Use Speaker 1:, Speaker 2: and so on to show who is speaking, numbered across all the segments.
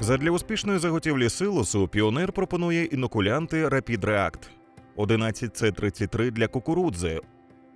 Speaker 1: Задля успішної заготівлі силосу піонер пропонує інокулянти Rapid React 11C33 для кукурудзи,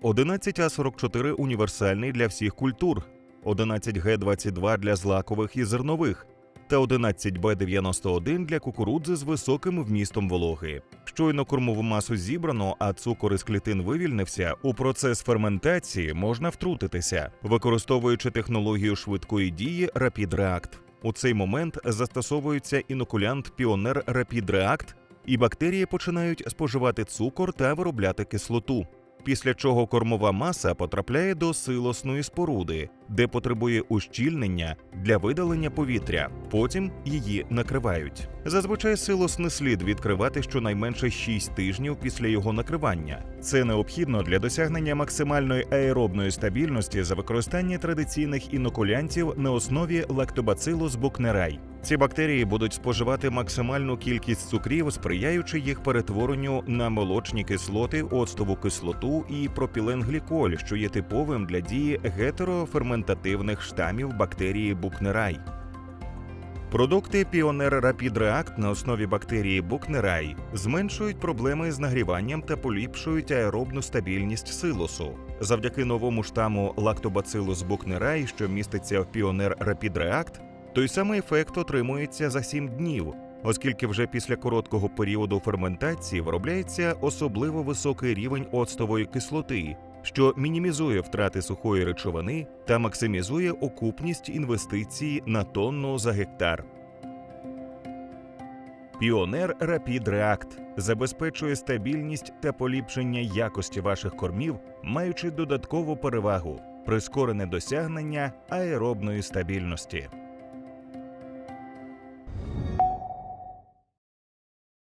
Speaker 1: 11А44 універсальний для всіх культур, 11Г22 для злакових і зернових та 11Б91 для кукурудзи з високим вмістом вологи. Щойно кормову масу зібрано, а цукор із клітин вивільнився, у процес ферментації можна втрутитися, використовуючи технологію швидкої дії Rapid React. У цей момент застосовується інокулянт Pioneer Rapid React, і бактерії починають споживати цукор та виробляти кислоту. Після чого кормова маса потрапляє до силосної споруди, де потребує ущільнення для видалення повітря. Потім її накривають. Зазвичай силос не слід відкривати щонайменше 6 тижнів після його накривання. Це необхідно для досягнення максимальної аеробної стабільності за використання традиційних інокулянтів на основі лактобацилус букнерай. Ці бактерії будуть споживати максимальну кількість цукрів, сприяючи їх перетворенню на молочні кислоти, оцтову кислоту і пропіленгліколь, що є типовим для дії гетероферментативних штамів бактерії букнерай. Продукти Pioneer Rapid React на основі бактерії Букнерай зменшують проблеми з нагріванням та поліпшують аеробну стабільність силосу. Завдяки новому штаму Lactobacillus buchneri, що міститься в Pioneer Rapid React, той самий ефект отримується за 7 днів, оскільки вже після короткого періоду ферментації виробляється особливо високий рівень оцтової кислоти, що мінімізує втрати сухої речовини та максимізує окупність інвестицій на тонну за гектар. Піонер Rapid React забезпечує стабільність та поліпшення якості ваших кормів, маючи додаткову перевагу прискорене досягнення аеробної стабільності.